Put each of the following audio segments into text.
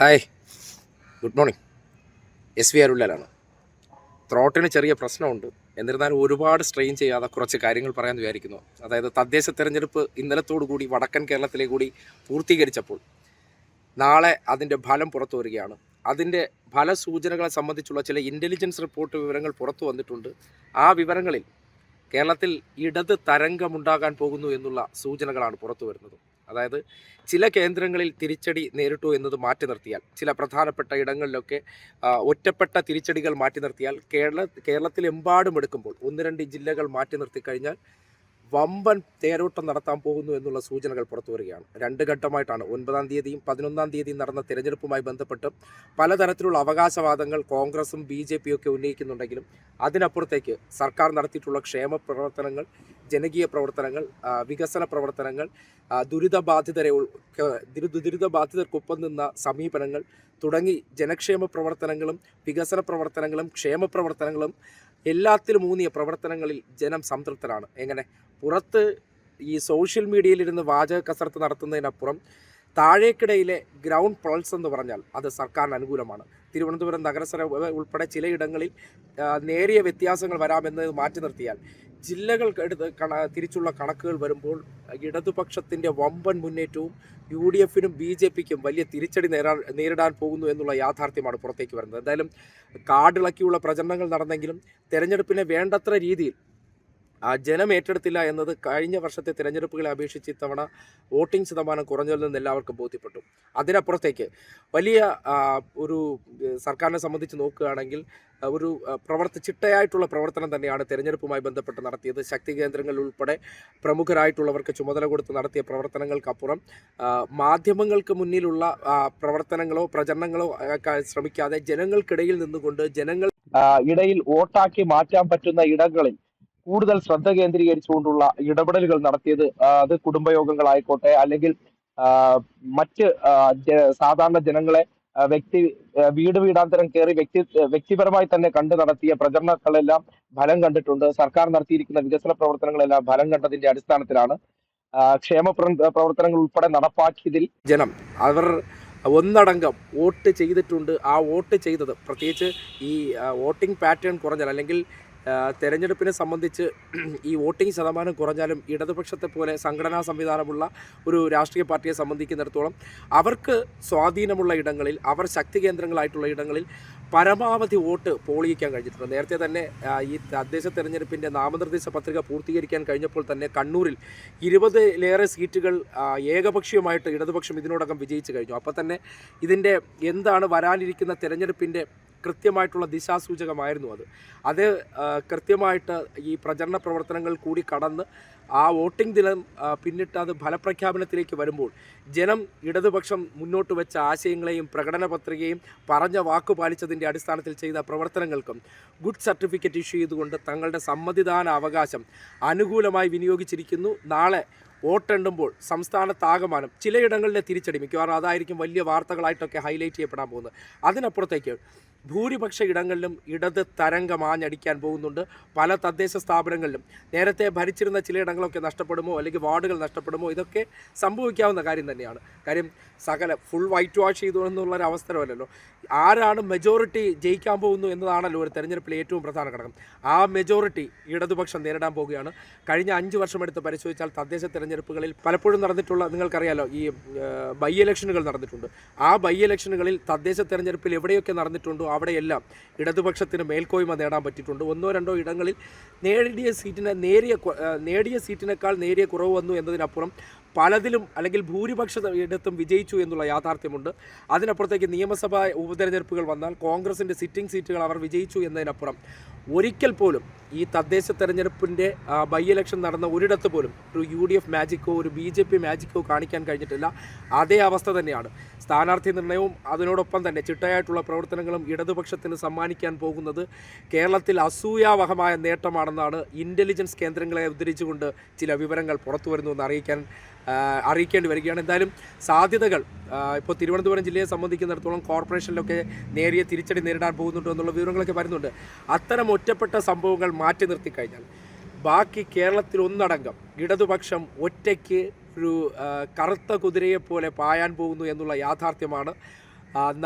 Hi. Good morning. S V അരുള്ളലാണ് ത്രോട്ടിന് ചെറിയ പ്രശ്നമുണ്ട്. എന്നിരുന്നാലും ഒരുപാട് സ്ട്രെയിൻ ചെയ്യാതെ കുറച്ച് കാര്യങ്ങൾ പറയാൻ വിചാരിക്കുന്നു. അതായത് തദ്ദേശ തെരഞ്ഞെടുപ്പ് ഇന്നലത്തോടു കൂടി വടക്കൻ കേരളത്തിലെ കൂടി പൂർത്തീകരിച്ചപ്പോൾ നാളെ അതിന്റെ ഫലം പുറത്തു വരികയാണ്. അതിന്റെ ഫലസൂചനകളെ സംബന്ധിച്ചുള്ള ചില ഇന്റലിജൻസ് റിപ്പോർട്ട് വിവരങ്ങൾ പുറത്തു വന്നിട്ടുണ്ട്. ആ വിവരങ്ങളിൽ കേരളത്തിൽ ഇടത് തരംഗമുണ്ടാകാൻ പോകുന്നു എന്നുള്ള സൂചനകളാണ് പുറത്തു വരുന്നത്. അതായത് ചില കേന്ദ്രങ്ങളിൽ തിരിച്ചടി നേരിട്ടു എന്നത് മാറ്റി നിർത്തിയാൽ ചില പ്രധാനപ്പെട്ട ഇടങ്ങളിലൊക്കെ ഒറ്റപ്പെട്ട തിരിച്ചടികൾ മാറ്റി നിർത്തിയാൽ കേരള കേരളത്തിലെമ്പാടും എടുക്കുമ്പോൾ ഒന്ന് രണ്ട് ജില്ലകൾ മാറ്റി നിർത്തി കഴിഞ്ഞാൽ വമ്പൻ തേരോട്ടം നടത്താൻ പോകുന്നു എന്നുള്ള സൂചനകൾ പുറത്തു വരികയാണ്. രണ്ട് ഘട്ടമായിട്ടാണ്. ഒൻപതാം തീയതിയും പതിനൊന്നാം തീയതിയും നടന്ന തെരഞ്ഞെടുപ്പുമായി ബന്ധപ്പെട്ട് പലതരത്തിലുള്ള അവകാശവാദങ്ങൾ കോൺഗ്രസും ബി ജെ പിയും ഒക്കെ ഉന്നയിക്കുന്നുണ്ടെങ്കിലും അതിനപ്പുറത്തേക്ക് സർക്കാർ നടത്തിയിട്ടുള്ള ക്ഷേമ പ്രവർത്തനങ്ങൾ ജനകീയ പ്രവർത്തനങ്ങൾ വികസന പ്രവർത്തനങ്ങൾ ദുരിതബാധിതരെ ദുരിതബാധിതർക്കൊപ്പം നിന്ന സമീപനങ്ങൾ തുടങ്ങി ജനക്ഷേമ പ്രവർത്തനങ്ങളും വികസന പ്രവർത്തനങ്ങളും ക്ഷേമ പ്രവർത്തനങ്ങളും എല്ലാത്തിലും ഊന്നിയ പ്രവർത്തനങ്ങളിൽ ജനം സംതൃപ്തരാണ്. എങ്ങനെ? പുറത്ത് ഈ സോഷ്യൽ മീഡിയയിലിരുന്ന് വാചക കസരത്ത് നടത്തുന്നതിനപ്പുറം താഴേക്കിടയിലെ ഗ്രൗണ്ട് പൾസ് എന്ന് പറഞ്ഞാൽ അത് സർക്കാരിന് അനുകൂലമാണ്. തിരുവനന്തപുരം നഗരസഭ ഉൾപ്പെടെ ചിലയിടങ്ങളിൽ നേരിയ വ്യത്യാസങ്ങൾ വരാമെന്ന് മാറ്റി നിർത്തിയാൽ ജില്ലകൾ എടുത്ത് കണ തിരിച്ചുള്ള കണക്കുകൾ വരുമ്പോൾ ഇടതുപക്ഷത്തിന്റെ വമ്പൻ മുന്നേറ്റവും യു ഡി എഫിനും ബി ജെ പിക്കും വലിയ തിരിച്ചടി നേരാൻ നേരിടാൻ പോകുന്നു എന്നുള്ള യാഥാർത്ഥ്യമാണ് പുറത്തേക്ക് വരുന്നത്. എന്തായാലും കാടിളക്കിയുള്ള പ്രചരണങ്ങൾ നടന്നെങ്കിലും തെരഞ്ഞെടുപ്പിനെ വേണ്ടത്ര രീതിയിൽ ആ ജനം ഏറ്റെടുത്തില്ല എന്നത് കഴിഞ്ഞ വർഷത്തെ തിരഞ്ഞെടുപ്പുകളെ അപേക്ഷിച്ച് ഇത്തവണ വോട്ടിംഗ് ശതമാനം കുറഞ്ഞതെന്ന് എല്ലാവർക്കും ബോധ്യപ്പെട്ടു. അതിനപ്പുറത്തേക്ക് വലിയ ഒരു സർക്കാരിനെ സംബന്ധിച്ച് നോക്കുകയാണെങ്കിൽ ഒരു പ്രവർത്തി ചിട്ടയായിട്ടുള്ള പ്രവർത്തനം തന്നെയാണ് തെരഞ്ഞെടുപ്പുമായി ബന്ധപ്പെട്ട് നടത്തിയത്. ശക്തി കേന്ദ്രങ്ങളിൽ ഉൾപ്പെടെ പ്രമുഖരായിട്ടുള്ളവർക്ക് ചുമതല കൊടുത്ത് നടത്തിയ പ്രവർത്തനങ്ങൾക്കപ്പുറം മാധ്യമങ്ങൾക്ക് മുന്നിലുള്ള പ്രവർത്തനങ്ങളോ പ്രചരണങ്ങളോ ശ്രമിക്കാതെ ജനങ്ങൾക്കിടയിൽ നിന്നുകൊണ്ട് ജനങ്ങൾ ഇടയിൽ വോട്ടാക്കി മാറ്റാൻ പറ്റുന്ന ഇടങ്ങളിൽ കൂടുതൽ ശ്രദ്ധ കേന്ദ്രീകരിച്ചുകൊണ്ടുള്ള ഇടപെടലുകൾ നടത്തിയത് അത് കുടുംബയോഗങ്ങളായിക്കോട്ടെ അല്ലെങ്കിൽ മറ്റ് സാധാരണ ജനങ്ങളെ വ്യക്തി വീട് വീടാന്തരം കയറി വ്യക്തി വ്യക്തിപരമായി തന്നെ കണ്ടു നടത്തിയ പ്രചരണങ്ങളെല്ലാം ഫലം കണ്ടിട്ടുണ്ട്. സർക്കാർ നടത്തിയിരിക്കുന്ന വികസന പ്രവർത്തനങ്ങളെല്ലാം ഫലം കണ്ടതിന്റെ അടിസ്ഥാനത്തിലാണ്. ക്ഷേമ പ്ര- പ്രവർത്തനങ്ങൾ ഉൾപ്പെടെ നടപ്പാക്കിയതിൽ ജനം അവർ ഒന്നടങ്കം വോട്ട് ചെയ്തിട്ടുണ്ട്. ആ വോട്ട് ചെയ്തത് പ്രത്യേകിച്ച് ഈ വോട്ടിംഗ് പാറ്റേൺ കുറഞ്ഞാൽ അല്ലെങ്കിൽ തെരഞ്ഞെടുപ്പിനെ സംബന്ധിച്ച് ഈ വോട്ടിംഗ് ശതമാനം കുറഞ്ഞാലും ഇടതുപക്ഷത്തെ പോലെ സംഘടനാ സംവിധാനമുള്ള ഒരു രാഷ്ട്രീയ പാർട്ടിയെ സംബന്ധിക്കുന്നിടത്തോളം അവർക്ക് സ്വാധീനമുള്ള ഇടങ്ങളിൽ അവർ ശക്തി കേന്ദ്രങ്ങളായിട്ടുള്ള ഇടങ്ങളിൽ പരമാവധി വോട്ട് പോളിയിക്കാൻ കഴിഞ്ഞിട്ടുണ്ട്. നേരത്തെ തന്നെ ഈ തദ്ദേശ തെരഞ്ഞെടുപ്പിന്റെ നാമനിർദ്ദേശ പത്രിക പൂർത്തീകരിക്കാൻ കഴിഞ്ഞപ്പോൾ തന്നെ കണ്ണൂരിൽ ഇരുപതിലേറെ സീറ്റുകൾ ഏകപക്ഷീയമായിട്ട് ഇടതുപക്ഷം ഇതിനോടകം വിജയിച്ചു കഴിഞ്ഞു. അപ്പോൾ തന്നെ ഇതിന്റെ എന്താണ് വരാനിരിക്കുന്ന തെരഞ്ഞെടുപ്പിന്റെ കൃത്യമായിട്ടുള്ള ദിശാസൂചകമായിരുന്നു അത്. അത് കൃത്യമായിട്ട് ഈ പ്രചരണ പ്രവർത്തനങ്ങൾ കൂടി കടന്ന് ആ വോട്ടിംഗ് ദിനം പിന്നിട്ട് അത് ഫലപ്രഖ്യാപനത്തിലേക്ക് വരുമ്പോൾ ജനം ഇടതുപക്ഷം മുന്നോട്ട് വെച്ച ആശയങ്ങളെയും പ്രകടന പത്രികയും പറഞ്ഞ വാക്കു പാലിച്ചതിന്റെ അടിസ്ഥാനത്തിൽ ചെയ്ത പ്രവർത്തനങ്ങൾക്കും ഗുഡ് സർട്ടിഫിക്കറ്റ് ഇഷ്യൂ ചെയ്തുകൊണ്ട് തങ്ങളുടെ സമ്മതിദാന അവകാശം അനുകൂലമായി വിനിയോഗിച്ചിരിക്കുന്നു. നാളെ വോട്ടെണ്ണുമ്പോൾ സംസ്ഥാനത്താകമാനം ചിലയിടങ്ങളിലെ തിരിച്ചടി മിക്കവാറും അതായിരിക്കും വലിയ വാർത്തകളായിട്ടൊക്കെ ഹൈലൈറ്റ് ചെയ്യപ്പെടാൻ പോകുന്നത്. അതിനപ്പുറത്തേക്ക് ഭൂരിപക്ഷ ഇടങ്ങളിലും ഇടത് തരംഗം ആഞ്ഞടിക്കാൻ പോകുന്നുണ്ട്. പല തദ്ദേശ സ്ഥാപനങ്ങളിലും. നേരത്തെ ഭരിച്ചിരുന്ന ചിലയിടങ്ങളൊക്കെ നഷ്ടപ്പെടുമോ അല്ലെങ്കിൽ വാർഡുകൾ നഷ്ടപ്പെടുമോ ഇതൊക്കെ സംഭവിക്കാവുന്ന കാര്യം തന്നെയാണ്. കാര്യം സകല ഫുൾ വൈറ്റ് വാഷ് ചെയ്തു എന്നുള്ളൊരു അവസരമല്ലല്ലോ. ആരാണ് മെജോറിറ്റി ജയിക്കാൻ പോകുന്നു എന്നതാണല്ലോ ഒരു തെരഞ്ഞെടുപ്പിലെ ഏറ്റവും പ്രധാന ഘടകം. ആ മെജോറിറ്റി ഇടതുപക്ഷം നേരിടാൻ പോവുകയാണ്. കഴിഞ്ഞ അഞ്ച് വർഷം എടുത്ത് പരിശോധിച്ചാൽ തദ്ദേശ തെരഞ്ഞെടുപ്പുകളിൽ പലപ്പോഴും നടന്നിട്ടുള്ള നിങ്ങൾക്കറിയാലോ ഈ ബൈ ഇലക്ഷനുകൾ നടന്നിട്ടുണ്ട്. ആ ബൈ ഇലക്ഷനുകളിൽ തദ്ദേശ തെരഞ്ഞെടുപ്പിൽ എവിടെയൊക്കെ നടന്നിട്ടുണ്ടോ അവിടെയെല്ലാം ഇടതുപക്ഷത്തിന് മേൽക്കോയ്മ നേടാൻ പറ്റിയിട്ടുണ്ട്. ഒന്നോ രണ്ടോ ഇടങ്ങളിൽ നേടിയ സീറ്റിന് നേരിയ നേടിയ സീറ്റിനേക്കാൾ നേരിയ കുറവ് വന്നു എന്നതിനപ്പുറം പലതിലും അല്ലെങ്കിൽ ഭൂരിപക്ഷ ഇടത്തും വിജയിച്ചു എന്നുള്ള യാഥാർത്ഥ്യമുണ്ട്. അതിനപ്പുറത്തേക്ക് നിയമസഭാ ഉപതെരഞ്ഞെടുപ്പുകൾ വന്നാൽ കോൺഗ്രസിന്റെ സിറ്റിംഗ് സീറ്റുകൾ അവർ വിജയിച്ചു എന്നതിനപ്പുറം ഒരിക്കൽ പോലും ഈ തദ്ദേശ തെരഞ്ഞെടുപ്പിന്റെ ബൈ ഇലക്ഷൻ നടന്ന ഒരിടത്ത് പോലും ഒരു യു ഡി എഫ് മാജിക്കോ ഒരു ബി ജെ പി മാജിക്കോ കാണിക്കാൻ കഴിഞ്ഞിട്ടില്ല. അതേ അവസ്ഥ തന്നെയാണ്. സ്ഥാനാർത്ഥി നിർണയവും അതിനോടൊപ്പം തന്നെ ചിട്ടയായിട്ടുള്ള പ്രവർത്തനങ്ങളും ഇടതുപക്ഷത്തിന് സമ്മാനിക്കാൻ പോകുന്നത് കേരളത്തിൽ അസൂയാവഹമായ നേട്ടമാണെന്നാണ് ഇന്റലിജൻസ് കേന്ദ്രങ്ങളെ ഉദ്ധരിച്ചുകൊണ്ട് ചില വിവരങ്ങൾ പുറത്തു വരുന്നുവെന്ന് അറിയിക്കാൻ അറിയിക്കേണ്ടി വരികയാണ്. എന്തായാലും സാധ്യതകൾ ഇപ്പോൾ തിരുവനന്തപുരം ജില്ലയെ സംബന്ധിക്കുന്നിടത്തോളം കോർപ്പറേഷനിലൊക്കെ നേരിയ തിരിച്ചടി നേരിടാൻ പോകുന്നുണ്ടോ എന്നുള്ള വിവരങ്ങളൊക്കെ വരുന്നുണ്ട്. അത്തരം ഒറ്റപ്പെട്ട സംഭവങ്ങൾ മാറ്റി നിർത്തി കഴിഞ്ഞാൽ ബാക്കി കേരളത്തിൽ ഒന്നടങ്കം ഇടതുപക്ഷം ഒറ്റയ്ക്ക് ഒരു കറുത്ത കുതിരയെ പോലെ പായാൻ പോകുന്നു എന്നുള്ള യാഥാർത്ഥ്യമാണ്.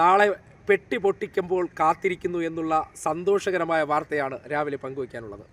നാളെ പെട്ടി പൊട്ടിക്കുമ്പോൾ കാത്തിരിക്കുന്നു എന്നുള്ള സന്തോഷകരമായ വാർത്തയാണ് രാവിലെ പങ്കുവയ്ക്കാനുള്ളത്.